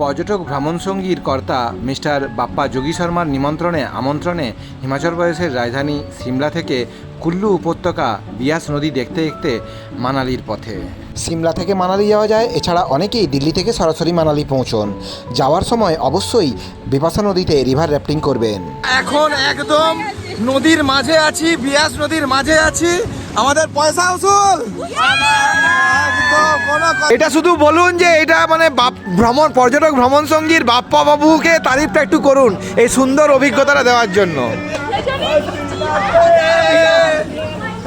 পর্যটক ভ্রমণ সঙ্গীর কর্তা মিস্টার বাপ্পা যোগী শর্মার নিমন্ত্রণে আমন্ত্রণে হিমাচল প্রদেশের রাজধানী সিমলা থেকে কুল্লু উপত্যকা বিয়াস নদী দেখতে দেখতে মানালির পথে। সিমলা থেকে মানালি যাওয়া যায় এছাড়া অনেকেই দিল্লি থেকে সরাসরি মানালি পৌঁছন। যাওয়ার সময় অবশ্যই বিপাশা নদীতে রিভার র্যাফটিং করবেন। এখন একদম নদীর মাঝে আছি বিয়াস নদীর মাঝে আছি। আমাদের পয়সা উসুল। এটা শুধু বলুন যে এটা মানে বাপ ভ্রমণ পর্যটক ভ্রমণ সঙ্গীর বাপ্পা বাবুকে তারিফটা একটু করুন এই সুন্দর অভিজ্ঞতাটা দেওয়ার জন্য।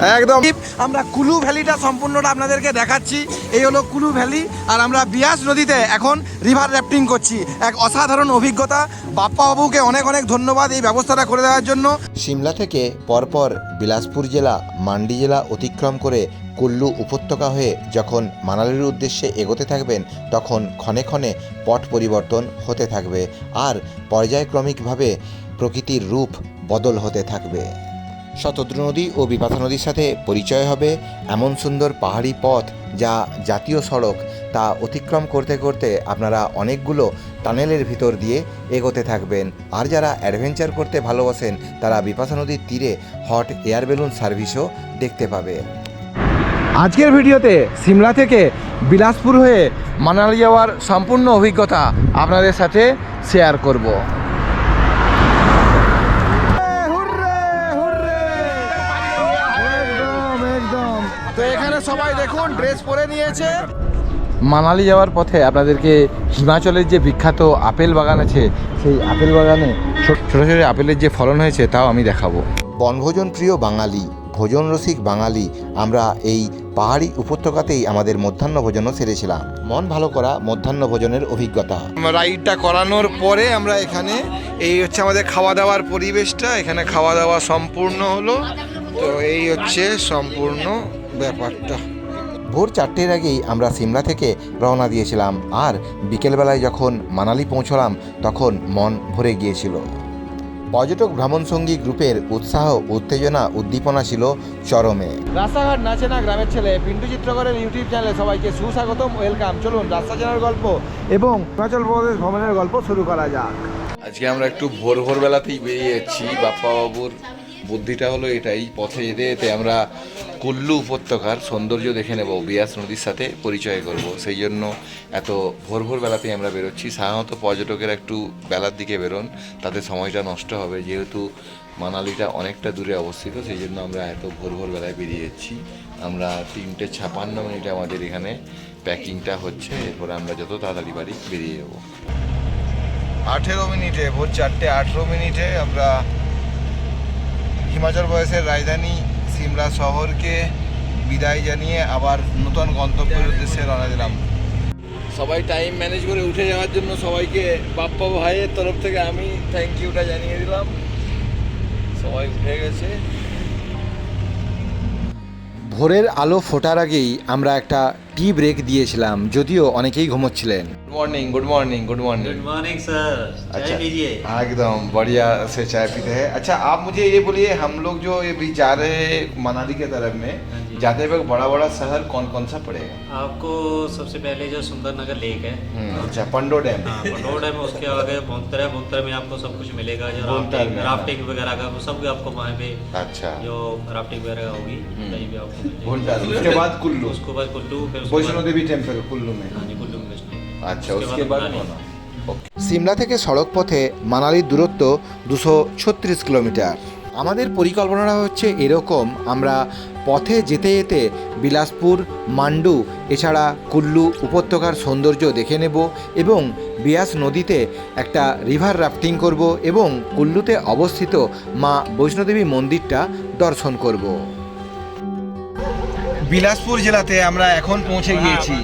একদম। আমরা কুলু ভ্যালিটা সম্পূর্ণটা আপনাদেরকে দেখাচ্ছি। এই হলো কুলু ভ্যালি আর আমরা বিয়াস নদীতে এখন রিভার র্যাফটিং করছি। এক অসাধারণ অভিজ্ঞতা। বাপ্পা বাবুকে অনেক অনেক ধন্যবাদ এই ব্যবস্থাটা করে দেওয়ার জন্য। সিমলা থেকে পরপর বিলাসপুর জেলা মান্ডি জেলা অতিক্রম করে কুল্লু উপত্যকা হয়ে যখন মানালির উদ্দেশ্যে এগোতে থাকবেন তখন ক্ষণে ক্ষণে পট পরিবর্তন হতে থাকবে আর পর্যায়ক্রমিকভাবে প্রকৃতির রূপ বদল হতে থাকবে। শতদ্রু নদী ও বিপাথা নদীর সাথে পরিচয় হবে এমন সুন্দর পাহাড়ি পথ যা জাতীয় সড়ক তা অতিক্রম করতে করতে আপনারা অনেকগুলো টানেলের ভিতর দিয়ে এগোতে থাকবেন। আর যারা অ্যাডভেঞ্চার করতে ভালোবাসেন, তারা বিপাশা নদীর তীরে হট এয়ার বেলুন সার্ভিসও দেখতে পাবে। আজকের ভিডিওতে সিমলা থেকে বিলাসপুর হয়ে মানালি যাওয়ার সম্পূর্ণ অভিজ্ঞতা আপনাদের সাথে শেয়ার করব। ড্রেস পরে নিয়েছে। মানালি যাওয়ার পথে আপনাদেরকে হিমাচলের যে বিখ্যাত আপেল বাগান আছে সেই আপেল বাগানে ছোট ছোট ছোট আপেলের যে ফলন হয়েছে তাও আমি দেখাবো। বনভোজন প্রিয় বাঙালি ভোজন রসিক বাঙালি আমরা এই পাহাড়ি উপত্যকাতেই আমাদের মধ্যাহ্ন ভোজনও সেরেছিলাম। মন ভালো করা মধ্যাহ্ন ভোজনের অভিজ্ঞতা। রাইডটা করানোর পরে আমরা এখানে এই হচ্ছে আমাদের খাওয়া দাওয়ার পরিবেশটা এখানে খাওয়া দাওয়া সম্পূর্ণ হলো। তো এই হচ্ছে সম্পূর্ণ ব্যাপারটা। ভোর চারটের আগেই আমরা সিমলা থেকে রওনা দিয়েছিলাম আর বিকেলবেলায় যখন মানালি পৌঁছলাম তখন মন ভরে গিয়েছিল। পর্যটক ভ্রমণ সঙ্গী গ্রুপের উৎসাহ উত্তেজনা উদ্দীপনা ছিল চরমে। রাস্তাঘাট নাচে না গ্রামের ছেলে পিন্টু চিত্রকরের ইউটিউব চ্যানেলে সবাইকে সুস্বাগতম ওয়েলকাম। চলুন রাস্তা চেনার গল্প এবং হিমাচল প্রদেশ ভ্রমণের গল্প শুরু করা যাক। আজকে আমরা একটু ভোর ভোরবেলাতেই বেরিয়ে যাচ্ছি। বাপ্পা বাবুর বুদ্ধিটা হলো এটাই পথে যেতে যেতে আমরা কুল্লু উপত্যকার সৌন্দর্য দেখে নেব, বিয়াস নদীর সাথে পরিচয় করব। সেই জন্য এত ভোর ভোরবেলাতেই আমরা বেরোচ্ছি। সাধারণত পর্যটকের একটু বেলার দিকে বেরোন, তাতে সময়টা নষ্ট হবে। যেহেতু মানালিটা অনেকটা দূরে অবস্থিত, সেই জন্য আমরা এত ভোর ভোরবেলায় বেরিয়ে যাচ্ছি। আমরা তিনটে ছাপান্ন মিনিটে আমাদের এখানে প্যাকিংটা হচ্ছে। এরপরে আমরা যত তাড়াতাড়ি বাড়ি বেরিয়ে যাব। আঠেরো মিনিটে, ভোর চারটে আঠেরো মিনিটে আমরা হিমাচল প্রদেশের রাজধানী সিমলা শহরকে বিদায় জানিয়ে আবার নতুন গন্তব্যের উদ্দেশ্যে রওনা দিলাম। সবাই টাইম ম্যানেজ করে উঠে যাওয়ার জন্য সবাইকে বাপ্পা ভাইয়ের তরফ থেকে আমি থ্যাংক ইউটা জানিয়ে দিলাম। সবাই উঠে গেছে। ভোরের আলো ফোটার আগেই আমরা একটা টি ব্রেক দিয়েছিলাম যদিও অনেকেই ঘুমোচ্ছিলেন। Morning good morning good morning good morning sir अच्छा हाँ, एकदम बढ़िया से चाय पीते हैं। अच्छा आप मुझे ये बोलिए हम लोग जो ये भी जा रहे हैं मनाली के तरफ़ में हाँ जाते वक्त बड़ा बड़ा शहर कौन कौन सा पड़ेगा? आपको सबसे पहले जो सुंदर नगर लेक है। हम्म, अच्छा पंडो डैम। पंडो डैम उसके आगे भोंतर है। भोंतर में आपको सब कुछ मिलेगा जो राफ्टिंग वगैरह का वो सब भी आपको वहाँ पे अच्छा। जो राफ्टिंग वगैरह होगी हम्म। उसके बाद कुल्लू। उसके बाद कुल्लू फिर वैष्णो देवी टेंपल कुल्लू में। हाँ जी कुल्लू में वैष्णो अच्छा उसके उसके बाद बाद मनाली। मोना ओके সিমলা থেকে সড়ক পথে মানালির দূরত্ব দুশো ছত্রিশ কিলোমিটার আমাদের পরিকল্পনাটা হচ্ছে এরকম আমরা পথে যেতে যেতে বিলাসপুর মান্ডু এছাড়া কুল্লু উপত্যকার সৌন্দর্য দেখে নেব এবং বিয়াস নদীতে একটা রিভার রাফটিং করব এবং কুল্লুতে অবস্থিত মা বৈষ্ণোদেবী মন্দিরটা দর্শন করব বিলাসপুর জেলাতে আমরা এখন পৌঁছে গিয়েছি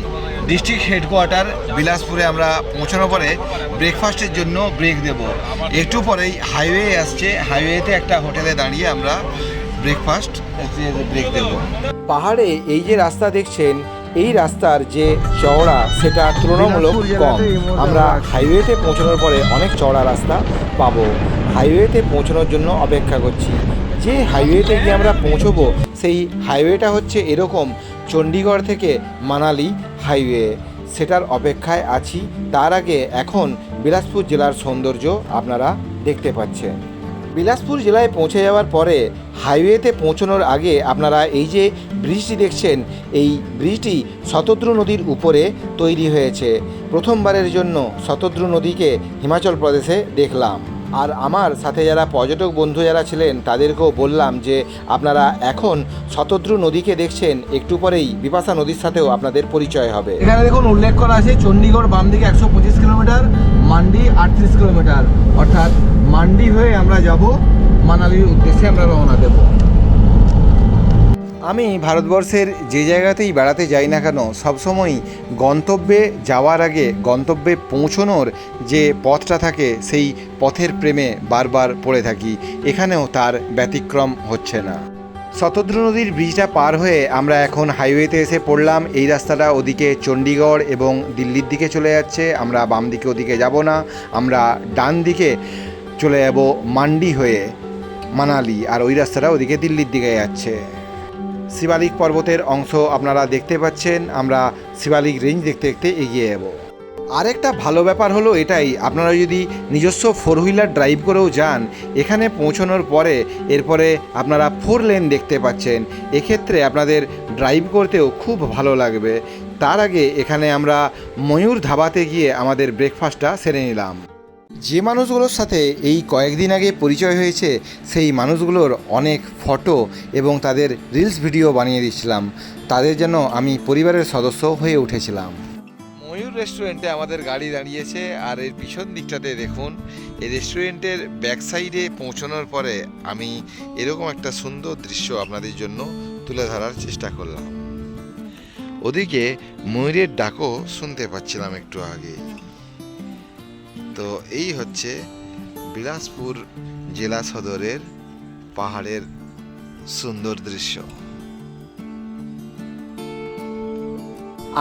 ডিস্ট্রিক্ট হেডকোয়ার্টার বিলাসপুরে আমরা পৌঁছানোর পরে ব্রেকফাস্টের জন্য ব্রেক দেব। একটু পরেই হাইওয়ে আসছে। হাইওয়েতে একটা হোটেলে দাঁড়িয়ে আমরা ব্রেকফাস্ট ব্রেক দেব। পাহাড়ে এই যে রাস্তা দেখছেন এই রাস্তার যে চওড়া সেটা তুলনামূলক কম। আমরা হাইওয়েতে পৌঁছানোর পরে অনেক চওড়া রাস্তা পাবো। হাইওয়েতে পৌঁছানোর জন্য অপেক্ষা করছি। যে হাইওয়েতে গিয়ে আমরা পৌঁছবো সেই হাইওয়েটা হচ্ছে এরকম চণ্ডীগড় থেকে মানালি হাইওয়ে। সেটার অপেক্ষায় আছি। তার আগে এখন বিলাসপুর জেলার সৌন্দর্য আপনারা দেখতে পাচ্ছেন। বিলাসপুর জেলায় পৌঁছে যাওয়ার পরে হাইওয়েতে পৌঁছানোর আগে আপনারা এই যে ব্রিজটি দেখছেন, এই ব্রিজটি শতদ্রু নদীর উপরে তৈরি হয়েছে। প্রথমবারের জন্য শতদ্রু নদীকে হিমাচল প্রদেশে দেখলাম। আর আমার সাথে যারা পর্যটক বন্ধু যারা ছিলেন, তাদেরকেও বললাম যে আপনারা এখন শতদ্রু নদীকে দেখছেন, একটু পরেই বিপাশা নদীর সাথেও আপনাদের পরিচয় হবে। এখানে দেখুন, উল্লেখ করা আছে, চণ্ডীগড় বাম দিকে একশো পঁচিশ কিলোমিটার, মান্ডি আটত্রিশ কিলোমিটার। অর্থাৎ মান্ডি হয়ে আমরা যাব, মানালির উদ্দেশ্যে আমরা রওনা দেব। আমি ভারতবর্ষের যে জায়গাতেই বেড়াতে যাই না কেন, সবসময়ই গন্তব্যে যাওয়ার আগে গন্তব্যে পৌঁছনোর যে পথটা থাকে, সেই পথের প্রেমে বারবার পড়ে থাকি। এখানেও তার ব্যতিক্রম হচ্ছে না। শতদ্রু নদীর ব্রিজটা পার হয়ে আমরা এখন হাইওয়েতে এসে পড়লাম। এই রাস্তাটা ওদিকে চণ্ডীগড় এবং দিল্লির দিকে চলে যাচ্ছে। আমরা বাম দিকে ওদিকে যাব না। আমরা ডান দিকে চলে যাব মান্ডি হয়ে, মানালি। আর ওই রাস্তাটা ওদিকে দিল্লির দিকে যাচ্ছে। শিবালিক পর্বতের অংশ আপনারা দেখতে পাচ্ছেন, আমরা শিবালিক রেঞ্জ দেখতে দেখতে এগিয়ে যাব। আরেকটা ভালো ব্যাপার হলো এটাই, আপনারা যদি নিজস্ব ফোর হুইলার ড্রাইভ করেও যান, এখানে পৌঁছানোর পরে এরপরে আপনারা ফোর লেন দেখতে পাচ্ছেন। এক্ষেত্রে আপনাদের ড্রাইভ করতেও খুব ভালো লাগবে। তার আগে এখানে আমরা ময়ূর ধাবাতে গিয়ে আমাদের ব্রেকফাস্টটা সেরে নিলাম। যে মানুষগুলোর সাথে এই কয়েকদিন আগে পরিচয় হয়েছে, সেই মানুষগুলোর অনেক ফটো এবং তাদের রিলস ভিডিও বানিয়ে দিচ্ছিলাম তাদের জন্য আমি পরিবারের সদস্য হয়ে উঠেছিলাম। ময়ূর রেস্টুরেন্টে আমাদের গাড়ি দাঁড়িয়েছে আর এর পিছন দিকটাতে দেখুন এই রেস্টুরেন্টের ব্যাক সাইডে পৌঁছানোর পরে আমি এরকম একটা সুন্দর দৃশ্য আপনাদের জন্য তুলে ধরার চেষ্টা করলাম। ওদিকে ময়ূরের ডাকও শুনতে পাচ্ছিলাম একটু আগে। তো এই হচ্ছে বিলাসপুর জেলা সদরের পাহাড়ের সুন্দর দৃশ্য।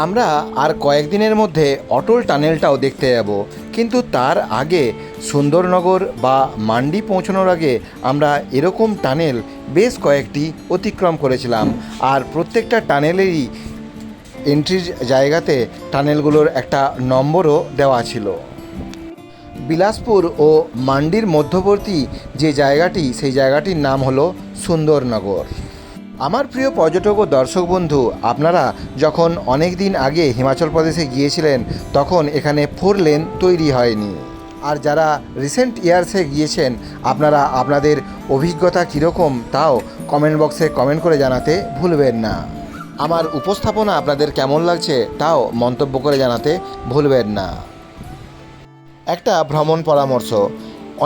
আমরা আর কয়েকদিনের মধ্যে অটল টানেলটাও দেখতে যাব, কিন্তু তার আগে সুন্দরনগর বা মান্ডি পৌঁছানোর আগে আমরা এরকম টানেল বেশ কয়েকটি অতিক্রম করেছিলাম, আর প্রত্যেকটা টানেলেরই এন্ট্রির জায়গাতে টানেলগুলোর একটা নম্বরও দেওয়া ছিল। বিলাসপুর ও মান্ডির মধ্যবর্তী যে জায়গাটি, সেই জায়গাটির নাম হলো সুন্দরনগর। আমার প্রিয় পর্যটক ও দর্শক বন্ধু, আপনারা যখন অনেক দিন আগে হিমাচল প্রদেশে গিয়েছিলেন, তখন এখানে ফোর লেন তৈরি হয়নি। আর যারা রিসেন্ট ইয়ার্সে গিয়েছেন, আপনারা আপনাদের অভিজ্ঞতা কীরকম তাও কমেন্ট বক্সে কমেন্ট করে জানাতে ভুলবেন না। আমার উপস্থাপনা আপনাদের কেমন লাগছে তাও মন্তব্য করে জানাতে ভুলবেন না। একটা ভ্রমণ পরামর্শ।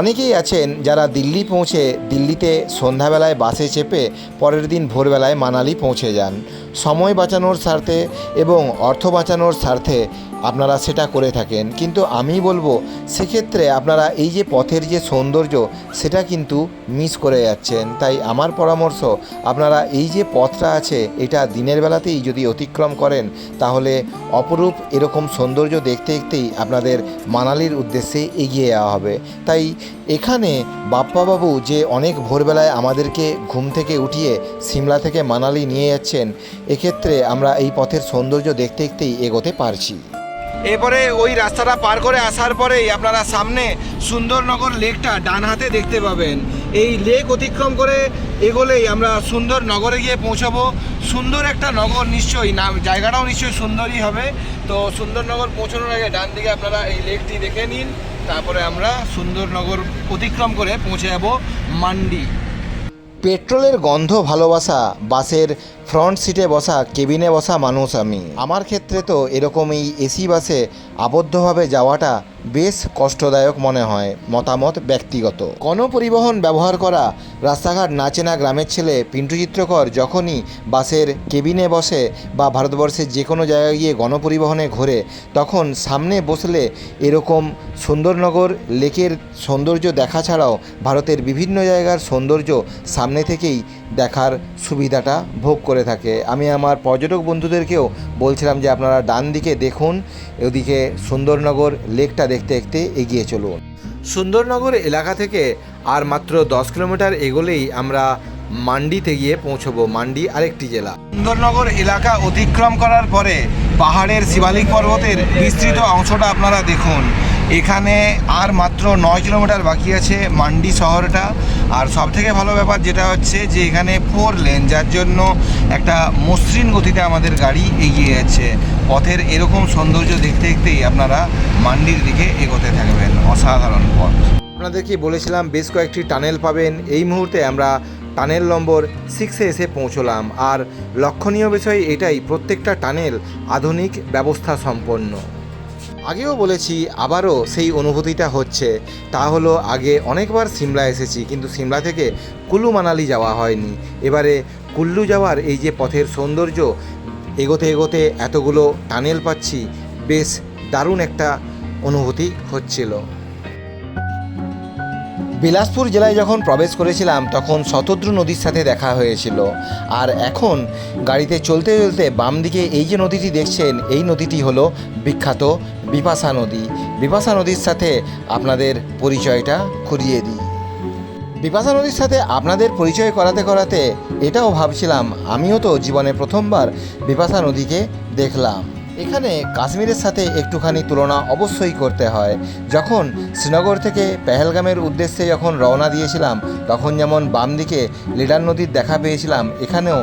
অনেকেই আছেন যারা দিল্লি পৌঁছে দিল্লিতে সন্ধ্যাবেলায় বাসে চেপে পরের দিন ভোরবেলায় মানালি পৌঁছে যান। সময় বাঁচানোর স্বার্থে এবং অর্থ বাঁচানোর স্বার্থে আপনারা সেটা করে থাকেন। কিন্তু আমি বলব, সেক্ষেত্রে আপনারা এই যে পথের যে সৌন্দর্য, সেটা কিন্তু মিস করে যাচ্ছেন। তাই আমার পরামর্শ, আপনারা এই যে পথটা আছে, এটা দিনের বেলাতেই যদি অতিক্রম করেন, তাহলে অপরূপ এরকম সৌন্দর্য দেখতে দেখতেই আপনাদের মানালির উদ্দেশ্যে এগিয়ে যাওয়া হবে। তাই এখানে বাপ্পাবাবু যে অনেক ভোরবেলায় আমাদেরকে ঘুম থেকে উঠিয়ে সিমলা থেকে মানালি নিয়ে যাচ্ছেন, এক্ষেত্রে আমরা এই পথের সৌন্দর্য দেখতে দেখতেই এগোতে পারছি। এরপরে ওই রাস্তাটা পার করে আসার পরেই আপনারা সামনে সুন্দরনগর লেকটা ডান হাতে দেখতে পাবেন। এই লেক অতিক্রম করে এগোলেই আমরা সুন্দর নগরে গিয়ে পৌঁছাবো। সুন্দর একটা নগর নিশ্চয়ই নাম জায়গাটাও নিশ্চয়ই সুন্দরই হবে। তো সুন্দরনগর পৌঁছানোর আগে ডান দিকে আপনারা এই লেকটি দেখে নিন। তারপরে আমরা সুন্দরনগর অতিক্রম করে পৌঁছে যাব মান্ডি। পেট্রোলের গন্ধ ভালোবাসা, বাসের ফ্রন্ট সিটে বসা, কেবিনে বসা মানুষ আমি। আমার ক্ষেত্রে তো এরকম এই এসি বাসে আবদ্ধভাবে যাওয়াটা বেশ কষ্টদায়ক মনে হয়, মতামত ব্যক্তিগত। গণপরিবহন ব্যবহার করা, রাস্তাঘাট না চেনা গ্রামের ছেলে পিন্টু চিত্রকর যখনই বাসের কেবিনে বসে বা ভারতবর্ষের যে কোনো জায়গায় গিয়ে গণপরিবহনে ঘোরে, তখন সামনে বসলে এরকম সুন্দরনগর লেকের সৌন্দর্য দেখা ছাড়াও ভারতের বিভিন্ন জায়গার সৌন্দর্য সামনে থেকেই দেখার সুবিধাটা ভোগ করে থাকে। আমি আমার পর্যটক বন্ধুদেরকেও বলছিলাম যে আপনারা ডান দিকে দেখুন ওদিকে সুন্দরনগর লেকটা দেখতে দেখতে এগিয়ে চলুন। সুন্দরনগর এলাকা থেকে আর মাত্র দশ কিলোমিটার এগোলেই আমরা মান্ডিতে গিয়ে পৌঁছবো। মান্ডি আরেকটি জেলা। সুন্দরনগর এলাকা অতিক্রম করার পরে পাহাড়ের শিবালিক পর্বতের বিস্তৃত অংশটা আপনারা দেখুন। এখানে আর মাত্র নয় কিলোমিটার বাকি আছে মান্ডি শহরটা। আর সব থেকে ভালো ব্যাপার যেটা হচ্ছে যে এখানে ফোর লেন, যার জন্য একটা মসৃণ গতিতে আমাদের গাড়ি এগিয়ে যাচ্ছে। পথের এরকম সৌন্দর্য দেখতে দেখতেই আপনারা মান্ডির দিকে এগোতে থাকবেন। অসাধারণ পথ। আপনাদেরকে বলেছিলাম, বেশ কয়েকটি টানেল পাবেন। এই মুহূর্তে আমরা টানেল নম্বর সিক্সে এসে পৌঁছলাম। আর লক্ষণীয় বিষয় এটাই, প্রত্যেকটা টানেল আধুনিক, ব্যবস্থা সম্পন্ন। আগেও বলেছি, আবারও সেই অনুভূতিটা হচ্ছে। তা হলো, আগে অনেকবার সিমলা এসেছি, কিন্তু সিমলা থেকে কুল্লু মানালি যাওয়া হয়নি। এবারে কুল্লু যাওয়ার এই যে পথের সৌন্দর্য, এগোতে এগোতে এতগুলো টানেল পাচ্ছি, বেশ দারুণ একটা অনুভূতি হচ্ছিল। বিলাসপুর জেলায় যখন প্রবেশ করেছিলাম, তখন শতদ্রু নদীর সাথে দেখা হয়েছিল। আর এখন গাড়িতে চলতে চলতে বাম দিকে এই যে নদীটি দেখছেন, এই নদীটি হলো বিখ্যাত বিপাশা নদী। বিপাশা নদীর সাথে আপনাদের পরিচয়টা করিয়ে দিই। বিপাশা নদীর সাথে আপনাদের পরিচয় করাতে করাতে এটাও ভাবছিলাম, আমিও তো জীবনে প্রথমবার বিপাশা নদীকে দেখলাম। এখানে কাশ্মীরের সাথে একটুখানি তুলনা অবশ্যই করতে হয়। যখন শ্রীনগর থেকে পেহেলগামের উদ্দেশ্যে যখন রওনা দিয়েছিলাম, তখন যেমন বাম দিকে লিডার নদীর দেখা পেয়েছিলাম, এখানেও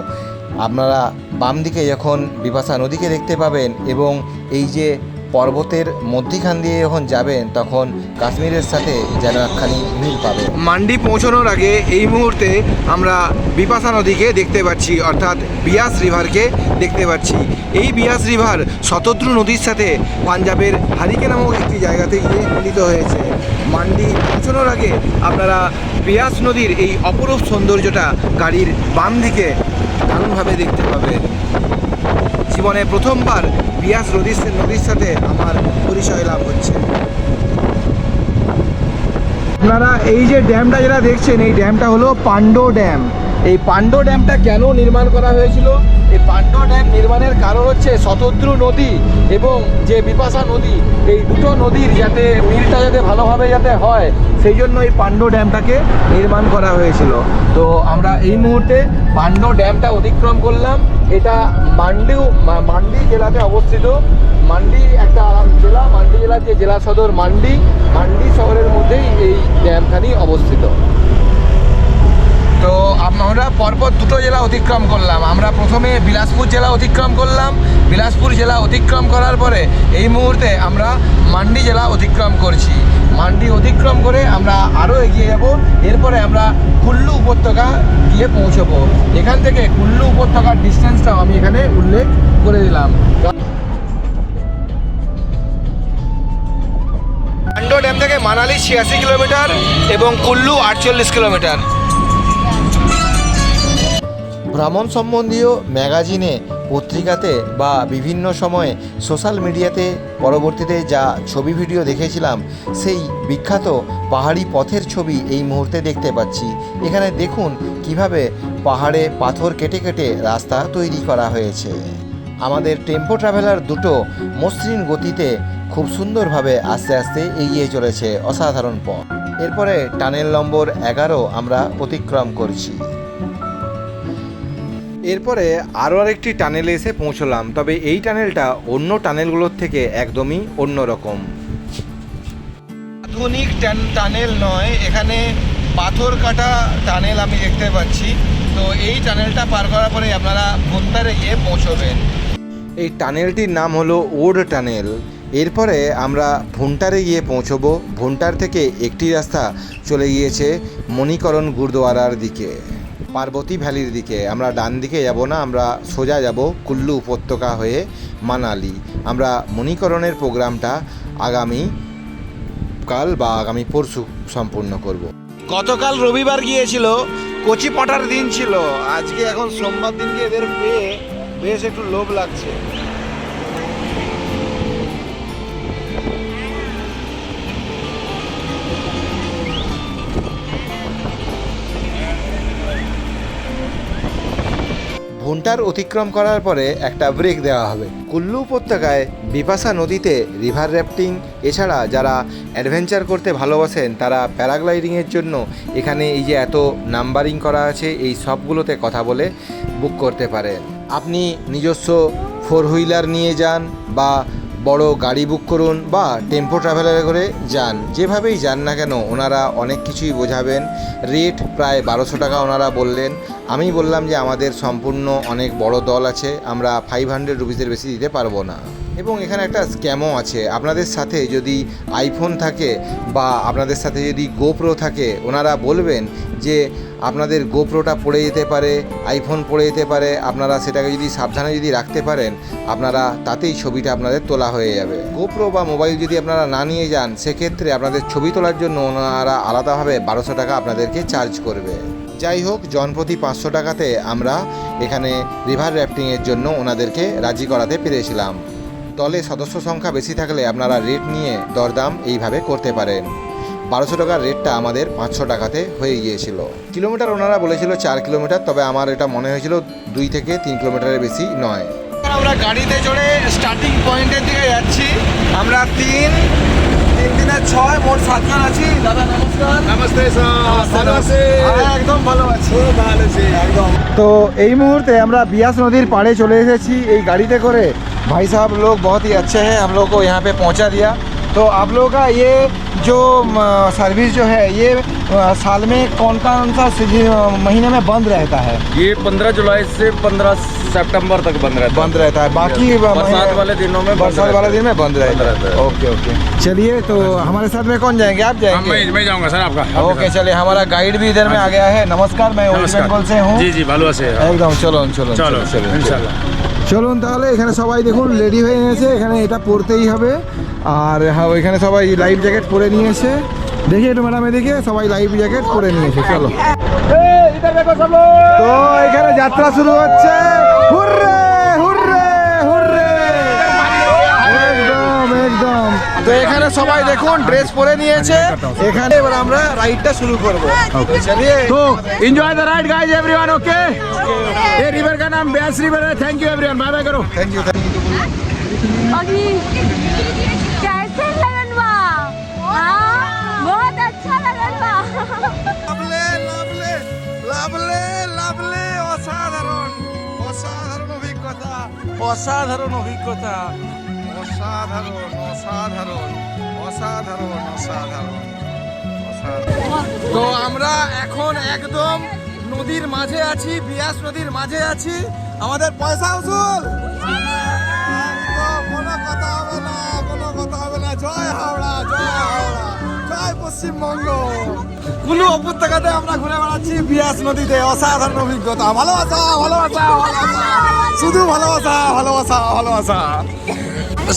আপনারা বাম দিকে যখন বিপাশা নদীকে দেখতে পাবেন এবং এই যে পর্বতের মধ্যিখান দিয়ে যখন যাবেন, তখন কাশ্মীরের সাথে যেন একখানি মিল পাবে মান্ডি পৌঁছানোর আগে এই মুহূর্তে আমরা বিপাশা নদীকে দেখতে পাচ্ছি, অর্থাৎ বিয়াস রিভারকে দেখতে পাচ্ছি। এই বিয়াস রিভার শতদ্রু নদীর সাথে পাঞ্জাবের হারিকে নামক একটি জায়গাতে গিয়ে মিলিত হয়েছে। মান্ডি পৌঁছানোর আগে আপনারা বিয়াস নদীর এই অপরূপ সৌন্দর্যটা গাড়ির বাম দিকে দারুণভাবে দেখতে পাবেন। জীবনে প্রথমবার বিয়াস নদীর নদীর সাথে আমার পরিচয় লাভ হচ্ছে। আপনারা এই যে ড্যামটা যেটা দেখছেন, এই ড্যামটা হলো পান্ডো ড্যাম। এই পান্ডো ড্যামটা কেন নির্মাণ করা হয়েছিল? এই পান্ডো ড্যাম নির্মাণের কারণ হচ্ছে শতদ্রু নদী এবং যে বিপাশা নদী, এই দুটো নদীর যাতে মিলটা যাতে ভালোভাবে যাতে হয়, সেই জন্য এই পান্ডো ড্যামটাকে নির্মাণ করা হয়েছিল। তো আমরা এই মুহূর্তে পান্ডো ড্যামটা অতিক্রম করলাম। এটা মান্ডি মান্ডি জেলাতে অবস্থিত। মান্ডি একটা জেলা, মান্ডি জেলার যে জেলা সদর মান্ডি মান্ডি শহরের মধ্যেই এই ড্যামখানি অবস্থিত। তো আমরা পরপর দুটো জেলা অতিক্রম করলাম। আমরা প্রথমে বিলাসপুর জেলা অতিক্রম করলাম। বিলাসপুর জেলা অতিক্রম করার পরে এই মুহূর্তে আমরা মান্ডি জেলা অতিক্রম করছি। মান্ডি অতিক্রম করে আমরা আরও এগিয়ে যাব। এরপরে আমরা কুল্লু উপত্যকা গিয়ে পৌঁছবো। এখান থেকে কুল্লু উপত্যকার ডিস্টেন্সটাও আমি এখানে উল্লেখ করে দিলাম। ড্যাম থেকে মানালি ছিয়াশি কিলোমিটার এবং কুল্লু আটচল্লিশ কিলোমিটার ভ্রমণ সম্বন্ধীয় ম্যাগাজিনে, পত্রিকাতে বা বিভিন্ন সময়ে সোশ্যাল মিডিয়াতে পরবর্তীতে যা ছবি ভিডিও দেখেছিলাম, সেই বিখ্যাত পাহাড়ি পথের ছবি এই মুহূর্তে দেখতে পাচ্ছি। এখানে দেখুন কীভাবে পাহাড়ে পাথর কেটে কেটে রাস্তা তৈরি করা হয়েছে। আমাদের টেম্পো ট্রাভেলার দুটো মসৃণ গতিতে খুব সুন্দরভাবে আস্তে আস্তে এগিয়ে চলেছে, অসাধারণ পথ। এরপরে টানেল নম্বর এগারো আমরা অতিক্রম করছি। এরপরে আরও আরেকটি টানেলে এসে পৌঁছলাম তবে এই টানেলটা অন্য টানেলগুলোর থেকে একদমই অন্যরকম। আধুনিক টানেল নয় এখানে পাথর কাটা টানেল আমি দেখতে পাচ্ছি। তো এই টানেলটা পার করার পরে আপনারা ভুন্তারে গিয়ে পৌঁছবেন। এই টানেলটির নাম হলো ওড টানেল। এরপরে আমরা ভুন্টারে গিয়ে পৌঁছবো। ভুন্টার থেকে একটি রাস্তা চলে গিয়েছে মণিকরণ গুরুদুয়ারার দিকে। পার্বতী ভ্যালির দিকে। আমরা ডান দিকে যাব না, আমরা সোজা যাব কুল্লু উপত্যকা হয়ে মানালি। আমরা মণিকরণের প্রোগ্রামটা আগামী কাল বা আগামী পরশু সম্পূর্ণ করব। গতকাল রবিবার গিয়েছিল, কচি পটার দিন ছিল। আজকে এখন সোমবার দিনকে এদের পেয়ে বেশ একটু লোভ লাগছে। কাউন্টার অতিক্রম করার পরে একটা ব্রেক দেওয়া হবে। কুল্লু উপত্যকায় বিপাসা নদীতে রিভার র্যাফটিং, এছাড়া যারা অ্যাডভেঞ্চার করতে ভালোবাসেন, তারা প্যারাগ্লাইডিংয়ের জন্য এখানে এই যে এত নাম্বারিং করা আছে, এই সবগুলোতে কথা বলে বুক করতে পারেন। আপনি নিজস্ব ফোর হুইলার নিয়ে যান বা বড় গাড়ি বুক করুন বা টেম্পো ট্রাভেলারে করে যান। যেভাবেই যান না কেন, ওনারা অনেক কিছুই বোঝাবেন। রেট প্রায় বারোশো টাকা ওনারা বললেন। আমি বললাম যে, আমাদের সম্পূর্ণ অনেক বড় দল আছে, আমরা ফাইভ হান্ড্রেড রুপিসের বেশি দিতে পারব না। এবং এখানে একটা স্ক্যামও আছে। আপনাদের সাথে যদি আইফোন থাকে বা আপনাদের সাথে যদি গোপ্রো থাকে, ওনারা বলবেন যে আপনাদের গোপ্রোটা পড়ে যেতে পারে আইফোন পড়ে যেতে পারে, আপনারা সেটাকে যদি সাবধানে যদি রাখতে পারেন, আপনারা তাতেই ছবিটা আপনাদের তোলা হয়ে যাবে। গোপ্রো বা মোবাইল যদি আপনারা না নিয়ে যান, সেক্ষেত্রে আপনাদের ছবি তোলার জন্য ওনারা আলাদাভাবে বারোশো টাকা আপনাদেরকে চার্জ করবে। যাই হোক, জনপ্রতি পাঁচশো টাকাতে আমরা এখানে রিভার র্যাফটিংয়ের জন্য ওনাদেরকে রাজি করাতে পেরেছিলাম। দলে সদস্য সংখ্যা বেশি থাকলে আপনারা রেট নিয়ে দরদাম এইভাবে করতে পারেন। বারোশো টাকার রেটটা আমাদের পাঁচশো টাকাতে হয়ে গিয়েছিল। কিলোমিটার ওনারা বলেছিল চার কিলোমিটার তবে আমার এটা মনে হয়েছিল দুই থেকে তিন কিলোমিটারের বেশি নয়। আমরা গাড়িতে চড়ে স্টার্টিং পয়েন্টের দিকে যাচ্ছি। আমরা তিন তিন দিনে ছয় মোট সাতজন আছি। দাদা নমস্কার। নমস্তে ভালো আছে হ্যাঁ, একদম ভালো আছি। ভালো আছি। একদম। তো এই মুহূর্তে আমরা বিয়াস নদীর পাড়ে চলে এসেছি। এই গাড়িতে করে भाई साहब लोग बहुत ही अच्छे हैं। हम लोग को यहाँ पे पहुँचा दिया। तो आप लोगों का ये जो सर्विस जो है ये साल में कौन कौन सा महीने में बंद रहता है? ये 15 जुलाई से 15 सितंबर तक बंद रहता है। बंद रहता है। बाकी बरसात वाले दिनों में बरसात वाले दिन में बंद रहता है। Okay okay. चलिए तो हमारे साथ में कौन जाएँगे? आप जाएँगे? हाँ, मैं, मैं जाऊँगा सर आपका। ओके चलिए हमारा गाइड भी इधर में हाँ, आ गया है। नमस्कार मैं से हूँ। जी जी बालुआ से। एकदम चलो चलो चलो चलो চলুন তাহলে এখানে সবাই দেখুন রেডি হয়ে নিয়েছে এখানে এটা পরতেই হবে। আর হ্যাঁ, এখানে সবাই লাইফ জ্যাকেট পরে নিয়েছে। দেখি একটু ম্যাডাম এদিকে সবাই লাইফ জ্যাকেট পরে নিয়েছে চলো। তো এখানে যাত্রা শুরু হচ্ছে। একদম একদম। তো এখানে সবাই দেখুন ড্রেস পরে নিয়েছে। এখানে এবার আমরা রাইডটা শুরু করব। তো enjoy the ride guys everyone okay ये रिवर का नाम ब्यास रिवर है thank you everyone bye bye करो থ্যাংক ইউ থ্যাংক ইউ अभी कैसे लगन बा हाँ बहुत अच्छा लगन बा লাভলে লাভলে লাভলে লাভলে অসাধারণ অসাধারণ অভিজ্ঞতা অসাধারণ অভিজ্ঞতা অসাধারণ অসাধারণ অসাধারণ অসাধারণ অসাধারণ তো আমরা এখন একদম নদীর মাঝে আছি, বিয়াস নদীর মাঝে আছি। আমাদের পয়সা উসুল। কোনো কথা হবে না, কোনো কথা হবে না। জয় হাওড়া জয় হাওড়া, জয় পশ্চিমবঙ্গ। কুলু উপত্যকাতে আমরা ঘুরে বেড়াচ্ছি বিয়াস নদীতে, অসাধারণ অভিজ্ঞতা। ভালোবাসা ভালোবাসা ভালোবাসা। শুধু ভালোবাসা ভালোবাসা ভালোবাসা।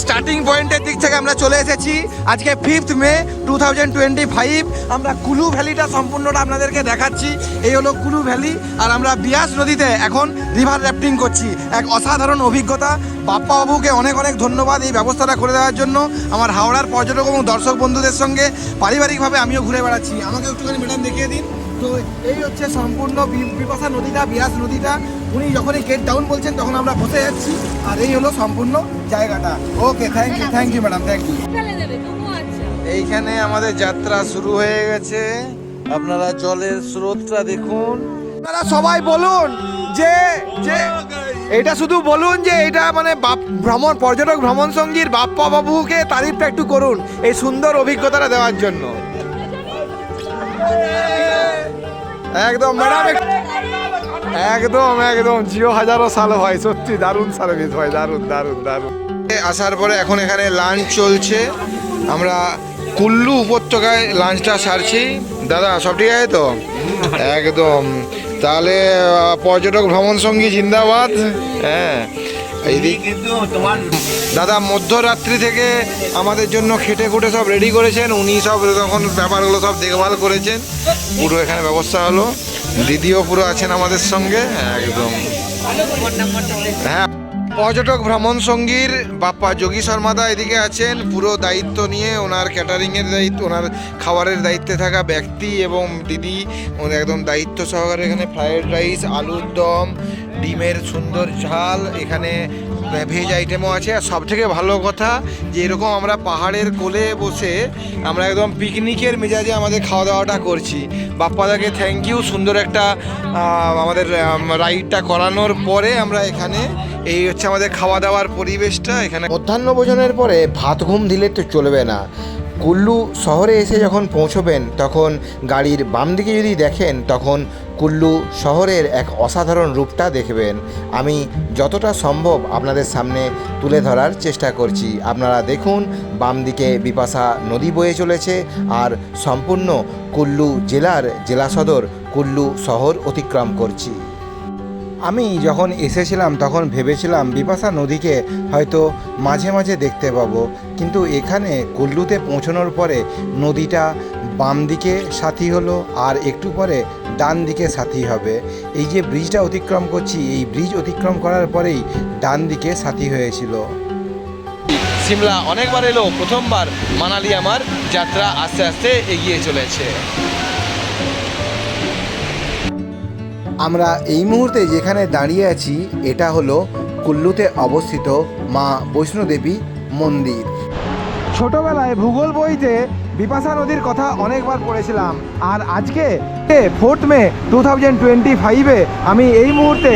স্টার্টিং পয়েন্টের দিক থেকে আমরা চলে এসেছি। আজকে fifth May two thousand twenty five আমরা কুলু ভ্যালিটা সম্পূর্ণটা আপনাদেরকে দেখাচ্ছি। এই হলো কুলু ভ্যালি, আর আমরা বিয়াস নদীতে এখন রিভার র্যাফটিং করছি। এক অসাধারণ অভিজ্ঞতা। বাপ্পা বাবুকে অনেক অনেক ধন্যবাদ এই ব্যবস্থাটা করে দেওয়ার জন্য। আমার হাওড়ার পর্যটক এবং দর্শক বন্ধুদের সঙ্গে পারিবারিকভাবে আমিও ঘুরে বেড়াচ্ছি। আমাকে একটুখানি ম্যাডাম দেখিয়ে দিন। তো এই হচ্ছে সম্পূর্ণ বিপাশা নদীটা বিয়াস নদীটা। উনি যখনই গেট ডাউন বলছেন তখন আমরা বসে যাচ্ছি। আর এই হলো সম্পূর্ণ জায়গাটা। Okay thank you thank you madam thank you আচ্ছা। এইখানে আমাদের যাত্রা শুরু হয়ে গেছে। আপনারা জলের স্রোতটা দেখুন। আপনারা সবাই বলুন যে যে এটা শুধু বলুন যে এটা মানে বাপ- ভ্রমণ পর্যটক ভ্রমণ সঙ্গীর বাপ্পা বাবুকে তারিফটা একটু করুন এই সুন্দর অভিজ্ঞতাটা দেওয়ার জন্য। একদম ম্যাডাম একদম একদম। জিও হাজারো সাল হয় সত্যি, দারুণ সার্ভিস হয় দারুণ দারুণ দারুণ। আসার পরে এখন এখানে লাঞ্চ চলছে। আমরা কুল্লু উপত্যকায় লাঞ্চটা সারছি। দাদা, সব ঠিক আছে তো? একদম। তাহলে পর্যটক ভ্রমণ সঙ্গী জিন্দাবাদ। হ্যাঁ। দাদা মধ্যরাত্রি থেকে আমাদের জন্য খেটে খুটে সব রেডি করেছেন। উনি সব তখন ব্যাপারগুলো সব দেখভাল করেছেন। পুরো এখানে ব্যবস্থা হলো। দিদিও পুরো আছেন আমাদের সঙ্গে। একদম। হ্যাঁ পর্যটক ভ্রমণ সঙ্গীর বাপ্পা যোগী শর্মাদা এদিকে আছেন। পুরো দায়িত্ব নিয়ে ওনার ক্যাটারিংয়ের দায়িত্ব, ওনার খাবারের দায়িত্বে থাকা ব্যক্তি এবং দিদি ওনার একদম দায়িত্ব সহকারে এখানে ফ্রায়েড রাইস, আলুর দম, ডিমের সুন্দর ঝাল, এখানে ভেজ আইটেমও আছে। আর সব থেকে ভালো কথা, যে এরকম আমরা পাহাড়ের কোলে বসে আমরা একদম পিকনিকের মেজাজে আমাদের খাওয়া দাওয়াটা করছি। বাপ্পাদাকে থ্যাংক ইউ সুন্দর একটা আমাদের রাইডটা করানোর পরে আমরা এখানে এই হচ্ছে আমাদের খাওয়া দাওয়ার পরিবেশটা, এখানে মধ্যাহ্ন ভোজনের পরে ভাত ঘুম দিলে তো চলবে না। কুল্লু শহরে এসে যখন পৌঁছবেন, তখন গাড়ির বাম দিকে যদি দেখেন, তখন কুল্লু শহরের এক অসাধারণ রূপটা দেখবেন। আমি যতটা সম্ভব আপনাদের সামনে তুলে ধরার চেষ্টা করছি। আপনারা দেখুন বাম দিকে বিপাশা নদী বয়ে চলেছে আর সম্পূর্ণ কুল্লু জেলার জেলা সদর কুল্লু শহর অতিক্রম করছি। আমি যখন এসেছিলাম, তখন ভেবেছিলাম বিপাশা নদীকে হয়তো মাঝে মাঝে দেখতে পাবো। কিন্তু এখানে কুল্লুতে পৌঁছানোর পরে নদীটা বাম দিকে সাথী হলো আর একটু পরে ডান দিকে সাথী হবে। এই যে ব্রিজটা অতিক্রম করছি এই ব্রিজ অতিক্রম করার পরেই ডান দিকে সাথী হয়েছিল। সিমলা অনেকবার এলো প্রথমবার মানালি আমার যাত্রা আস্তে আস্তে এগিয়ে চলেছে। আমরা এই মুহূর্তে যেখানে দাঁড়িয়ে আছি এটা হলো কুল্লুতে অবস্থিত মা বৈষ্ণোদেবী মন্দির। ছোটবেলায় ভূগোল বইতে বিপাশা নদীর কথা অনেকবার পড়েছিলাম। আর আজকে fourth May two thousand twenty ফাইভে আমি এই মুহূর্তে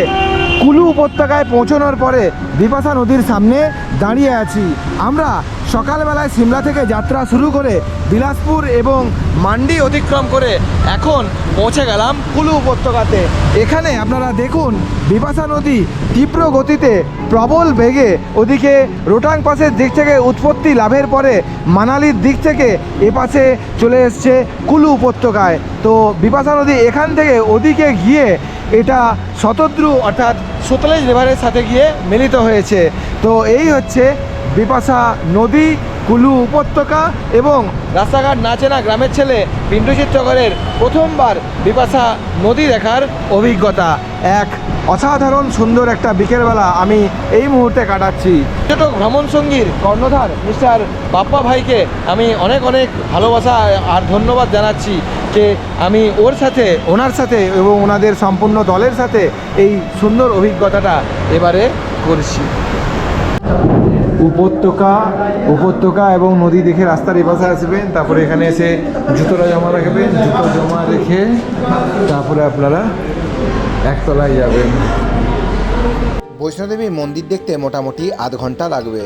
কুলু উপত্যকায় পৌঁছানোর পরে বিপাশা নদীর সামনে দাঁড়িয়ে আছি। আমরা সকালবেলায় সিমলা থেকে যাত্রা শুরু করে বিলাসপুর এবং মান্ডি অতিক্রম করে এখন পৌঁছে গেলাম কুলু উপত্যকাতে। এখানে আপনারা দেখুন, বিপাশা নদী তীব্র গতিতে প্রবল বেগে ওদিকে রোটাং পাশের দিক থেকে উৎপত্তি লাভের পরে মানালির দিক থেকে এপাশে চলে এসছে কুলু উপত্যকায়। তো বিপাশা নদী এখান থেকে ওদিকে গিয়ে এটা শতদ্রু অর্থাৎ সতলেজ রিভারের সাথে গিয়ে মিলিত হয়েছে। তো এই হচ্ছে বিপাশা নদী, কুলু উপত্যকা এবং রাস্তাঘাট না গ্রামের ছেলে পিন্টুজিৎ চকরের প্রথমবার বিপাশা নদী দেখার অভিজ্ঞতা। এক অসাধারণ সুন্দর একটা বিকেলবেলা আমি এই মুহূর্তে কাটাচ্ছি। পর্যটক ভ্রমণ সঙ্গীর কর্ণধার মিস্টার বাপ্পা ভাইকে আমি অনেক অনেক ভালোবাসা আর ধন্যবাদ জানাচ্ছি যে আমি ওর সাথে, ওনার সাথে এবং ওনাদের সম্পূর্ণ দলের সাথে এই সুন্দর অভিজ্ঞতাটা এবারে করছি। উপত্যকা উপত্যকা এবং নদী দেখে রাস্তার এপাশে আসবেন, তারপরে এখানে এসে জুতোটা জমা রাখবেন, জুতো জমা রেখে তারপরে আপনারা একতলায় যাবেন। বৈষ্ণোদেবী মন্দির দেখতে মোটামুটি আধ ঘণ্টা লাগবে।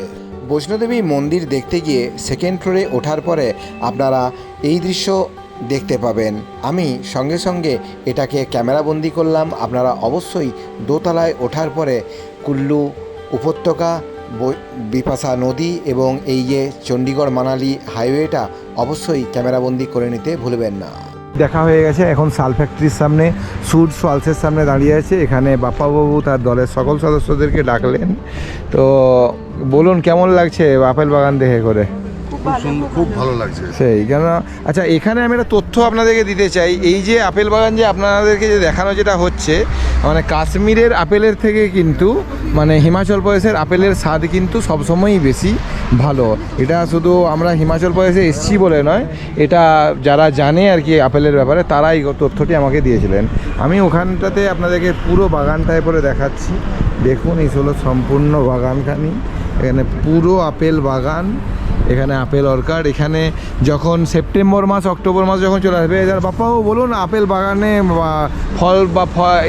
বৈষ্ণোদেবী মন্দির দেখতে গিয়ে সেকেন্ড ফ্লোরে ওঠার পরে আপনারা এই দৃশ্য দেখতে পাবেন। আমি সঙ্গে সঙ্গে এটাকে ক্যামেরাবন্দি করলাম। আপনারা অবশ্যই দোতলায় ওঠার পরে কুল্লু, উপত্যকা বিপাশা নদী এবং এই যে চণ্ডীগড় মানালি হাইওয়েটা অবশ্যই ক্যামেরাবন্দি করে নিতে ভুলবেন না। দেখা হয়ে গেছে এখন সাল ফ্যাক্টরির সামনে। সুড সোয়ালসের সামনে দাঁড়িয়ে আছে। এখানে বাপ্পাবাবু তার দলের সকল সদস্যদেরকে ডাকলেন। তো বলুন কেমন লাগছে আপেল বাগান দেখে করে? খুব ভালো লাগছে। সেই কেন আচ্ছা এখানে আমি একটা তথ্য আপনাদেরকে দিতে চাই। এই যে আপেল বাগান যে আপনাদেরকে যে দেখানো যেটা হচ্ছে মানে কাশ্মীরের আপেলের থেকে কিন্তু মানে হিমাচল প্রদেশের আপেলের স্বাদ কিন্তু সবসময়ই বেশি ভালো। এটা শুধু আমরা হিমাচল প্রদেশে এসছি বলে নয়, এটা যারা জানে আর কি আপেলের ব্যাপারে, তারাই তথ্যটি আমাকে দিয়েছিলেন। আমি ওখানটাতে আপনাদেরকে পুরো বাগানটায় পরে দেখাচ্ছি। দেখুন, এই হলো সম্পূর্ণ বাগানখানি। এখানে পুরো আপেল বাগান। এখানে আপেল অর্কাড এখানে যখন সেপ্টেম্বর মাস অক্টোবর মাস যখন চলে আসবে যার বাপ্পাও বলুন আপেল বাগানে ফল বা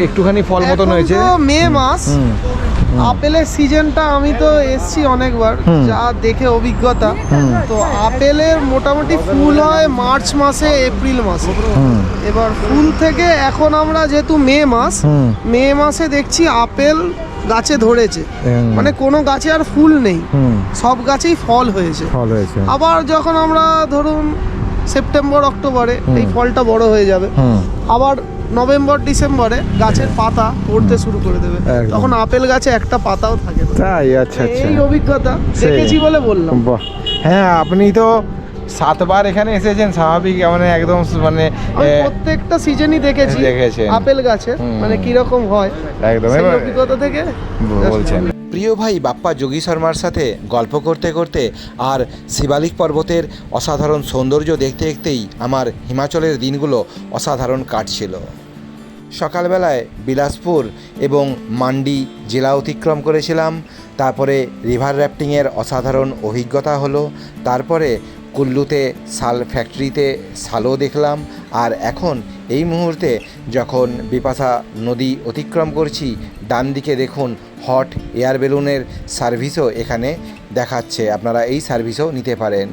একটুখানি ফল মতন হয়েছে। মে মাস। আপেলের সিজনটা আমি তো এসছি অনেকবার যা দেখে অভিজ্ঞতা। তো আপেলের মোটামুটি ফুল হয় মার্চ মাসে এপ্রিল মাসে। এবার ফুল থেকে এখন আমরা যেহেতু মে মাস মে মাসে দেখছি আপেল গাছে ধরেছে। মানে কোনো গাছে আর ফুল নেই। সব গাছেই ফল হয়েছে। ফল হয়েছে। আবার যখন আমরা ধরুন সেপ্টেম্বর অক্টোবরে এই ফলটা বড় হয়ে যাবে আবার নভেম্বর ডিসেম্বরে গাছের পাতা পড়তে শুরু করে দেবে। তখন আপেল গাছে একটা পাতাও থাকে তাই? আচ্ছা আচ্ছা। এই অভিজ্ঞতা। দেখেছি বলে বললাম। বাহ। হ্যাঁ আপনি তো সাতবার এখানে এসেছেন স্বাভাবিক মানে একদম মানে প্রত্যেকটা সিজনই দেখেছি দেখেছেন। আপেল গাছে। মানে কীরকম হয় একদম অভিজ্ঞতা থেকে বলছেন প্রিয় ভাই বাপ্পা যোগী শর্মার সাথে গল্প করতে করতে আর শিবালিক পর্বতের অসাধারণ সৌন্দর্য দেখতে দেখতেই আমার হিমাচলের দিনগুলো অসাধারণ কাটছিল সকালবেলায় বিলাসপুর এবং মান্ডি জেলা অতিক্রম করেছিলাম তারপরে রিভার র্যাফটিংয়ের অসাধারণ অভিজ্ঞতা হলো তারপরে কুল্লুতে শাল ফ্যাক্টরিতে শালও দেখলাম। আর এখন এই মুহূর্তে যখন বিপাশা নদী অতিক্রম করছি ডান দিকে দেখুন হট এয়ার বেলুনের সার্ভিসও এখানে দেখাচ্ছে। আপনারা এই সার্ভিসও নিতে পারেন।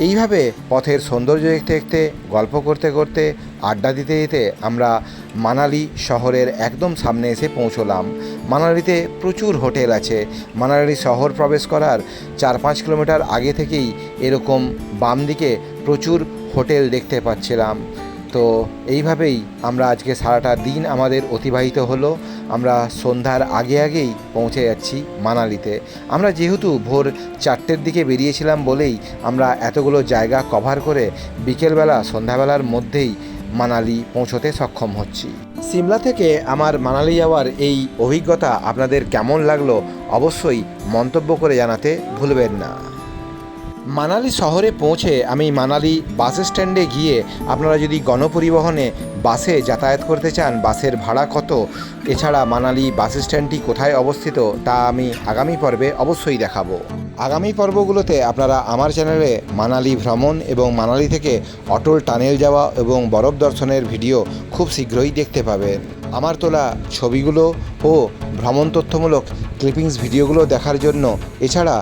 এইভাবে পথের সৌন্দর্য দেখতে দেখতে, গল্প করতে করতে, আড্ডা দিতে দিতে আমরা মানালি শহরের একদম সামনে এসে পৌঁছলাম। মানালিতে প্রচুর হোটেল আছে। মানালি শহর প্রবেশ করার চার পাঁচ কিলোমিটার আগে থেকেই এরকম বাম দিকে প্রচুর হোটেল দেখতে পাচ্ছিলাম। তো এইভাবেই আমরা আজকে সারাটা দিন আমাদের অতিবাহিত হলো। আমরা সন্ধ্যার আগে আগেই পৌঁছে যাচ্ছি মানালিতে। আমরা যেহেতু ভোর চারটের দিকে বেরিয়েছিলাম বলেই আমরা এতগুলো জায়গা কভার করে বিকেলবেলা, সন্ধ্যাবেলার মধ্যেই মানালি পৌঁছতে সক্ষম হচ্ছি। সিমলা থেকে আমার মানালি যাওয়ার এই অভিজ্ঞতা আপনাদের কেমন লাগল অবশ্যই মন্তব্য করে জানাতে ভুলবেন না। মানালি শহরে পৌঁছে আমি মানালি বাস স্ট্যান্ডে গিয়ে আপনারা যদি গণপরিবহনে বাসে যাতায়াত করতে চান, বাসের ভাড়া কত? এছাড়া মানালি বাস স্ট্যান্ডটি কোথায় অবস্থিত তা আমি আগামী পর্বে অবশ্যই দেখাবো। আগামী পর্বগুলোতে আপনারা আমার চ্যানেলে মানালি ভ্রমণ এবং মানালি থেকে অটল টানেল যাওয়া এবং বরফ দর্শনের ভিডিও খুব শীঘ্রই দেখতে পাবেন। আমার তোলা ছবিগুলো ও ভ্রমণ তথ্যমূলক ক্লিপিংস ভিডিওগুলো দেখার জন্য। এছাড়া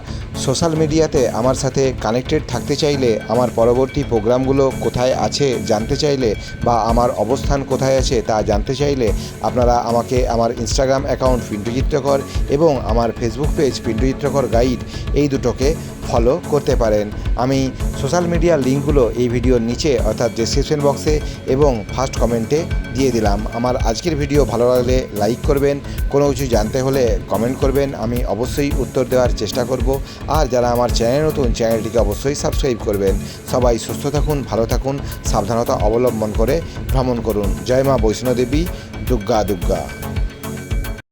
সোশ্যাল মিডিয়াতে আমার সাথে কানেক্টেড থাকতে চাইলে আমার পরবর্তী প্রোগ্রামগুলো কোথায় আছে জানতে চাইলে বা আমার অবস্থান কোথায় আছে তা জানতে চাইলে আপনারা আমাকে আমার ইনস্টাগ্রাম অ্যাকাউন্ট পিন্টু চিত্রকর এবং আমার ফেসবুক পেজ পিন্টু চিত্রকর গাইড এই দুটোকে ফলো করতে পারেন। আমি সোশ্যাল মিডিয়ার লিঙ্কগুলো এই ভিডিওর নিচে অর্থাৎ ডেসক্রিপশন বক্সে এবং ফার্স্ট কমেন্টে দিয়ে দিলাম। আমার আজকের ভিডিও ভালো লাগলে লাইক করবেন কোনো কিছু জানতে হলে কমেন্ট করবেন। আমি অবশ্যই উত্তর দেওয়ার চেষ্টা করব। আর যারা আমার চ্যানেল নতুন চ্যানেলটিকে অবশ্যই সাবস্ক্রাইব করবেন। সবাই সুস্থ থাকুন, ভালো থাকুন, সাবধানতা অবলম্বন করে ভ্রমণ করুন। জয় মা বৈষ্ণোদেবী দুর্গা দুর্গা